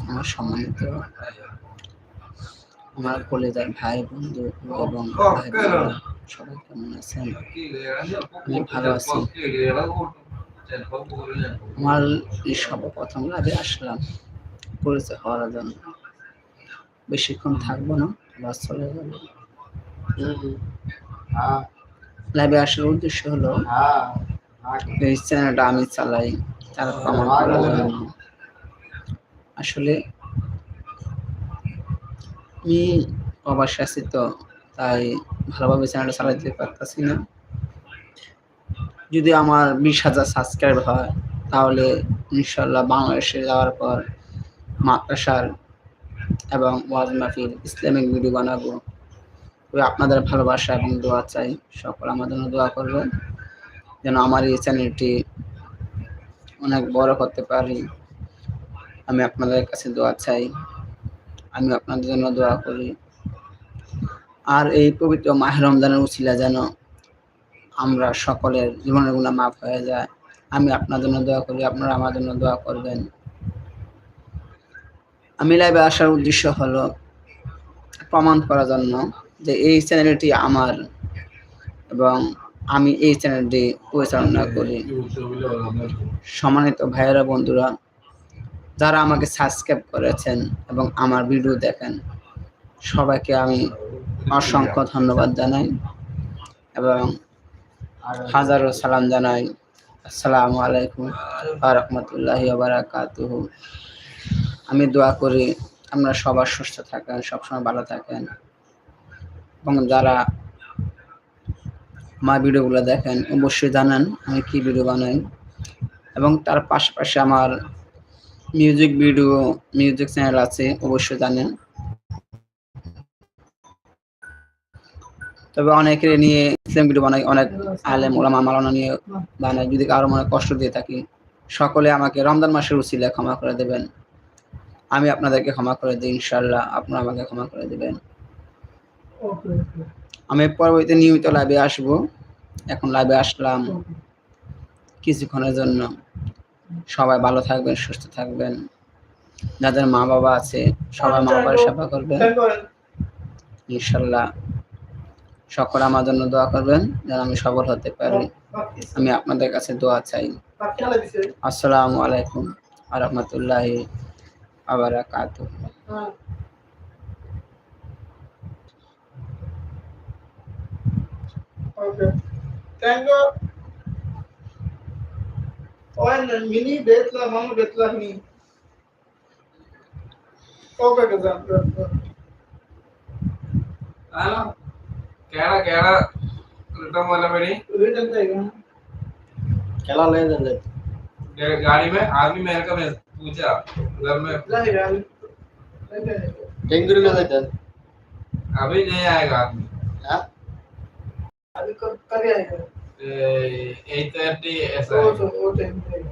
আমার সম্মানিত আমার কলেজার ভাই বন্ধু এবং সবাই কেমন আছেন? আমি ভালো আছি। আমার সর্বপ্রথম লাভে আসলাম পরিচয় হওয়ার জন্য। বেশিক্ষণ থাকব না বাস চলে যাবে। লাইভে আসার উদ্দেশ্য হলো, এই চ্যানেলটা আমি চালাই, তার প্রমাণ করার জন্য আসলে আমি প্রবাসে আছি তো, তাই ভালোভাবে চ্যানেলটা চালাতে পারতেছি না। যদি আমার বিশ হাজার সাবস্ক্রাইব হয়, তাহলে ইনশাল্লাহ বাংলাদেশে যাওয়ার পর মাদ্রাসার এবং ওয়াজ মাহফিল ইসলামিক ভিডিও বানাবো। আপনাদের ভালোবাসা, এবং দোয়া চাই। সকল আমার জন্য দোয়া করবেন। যেন আমার এই চ্যানেলটি অনেক বড় করতে পারি। আমি আপনাদের কাছে দোয়া চাই। আমি আপনাদের জন্য দোয়া করি। আর এই পবিত্র মাহ রমজানের উচিলা যেন আমরা সকলের জীবনের গুণা মাফ হয়ে যায়। আমি আপনার জন্য দোয়া করি। আপনারা আমার জন্য দোয়া করবেন। আমি লাইভে আসার উদ্দেশ্য হলো প্রমাণ করার জন্য। যে এই চ্যানেলটি আমার এবং আমি এই চ্যানেলটি পরিচালনা করি। সম্মানিত ভাইয়েরা, বন্ধুরা, যারা আমাকে সাবস্ক্রাইব করেছেন এবং আমার ভিডিও দেখেন, সবাইকে আমি অসংখ্য ধন্যবাদ জানাই এবং হাজারো সালাম জানাই। আসসালামু আলাইকুম রহমতুল্লাহ বারাকাতুহ। আমি দোয়া করি, আপনারা সবার সুস্থ থাকেন, সবসময় ভালো থাকেন। এবং যারা আমার ভিডিওগুলো দেখেন, অবশ্যই জানান আমি কি ভিডিও বানাই। এবং তার পাশাপাশি আমার মিউজিক ভিডিও মিউজিক চ্যানেল আছে, অবশ্যই জানেন। তবে অনেকের নিয়ে ইসলাম ভিডিও বানাই, অনেক আলেম ওলামা মালানা নিয়ে বানাই, যদি কারও মনে কষ্ট দিয়ে থাকি। সকলে আমাকে রমজান মাসের উচিলে ক্ষমা করে দেবেন। আমি আপনাদেরকে ক্ষমা করে দিই ইনশাল্লাহ আপনারা আমাকে ক্ষমা করে দেবেন। আমি পরবর্তীতে নিয়মিত লাইভে আসব। এখন লাইভে আসলাম। কিছুক্ষণের জন্য। সবাই ভালো থাকবেন সুস্থ থাকবেন। যাদের মা বাবা আছে সবাই মা বাবার সেবা করবেন। ইনশাল্লাহ। সকলে আমার জন্য দোয়া করবেন যেন আমি সফল হতে পারি। আমি আপনাদের কাছে দোয়া চাই। আসসালামু আলাইকুম আ রহমতুল্লাহি আবারাকাতুহ Okay. Tango on mini betla mama betla ni. Okay, Kazan. Hello. Kera kera return वाला मेरी रिटर्न जाएगा चला ले दे मेरे गाड़ी में आदमी मेरे का मैं पूछा घर में टेंगुरु का अभी नहीं आएगा आदमी कब कब आएगा। 8:30 ऐसा तो वो तो टाइम रहेगा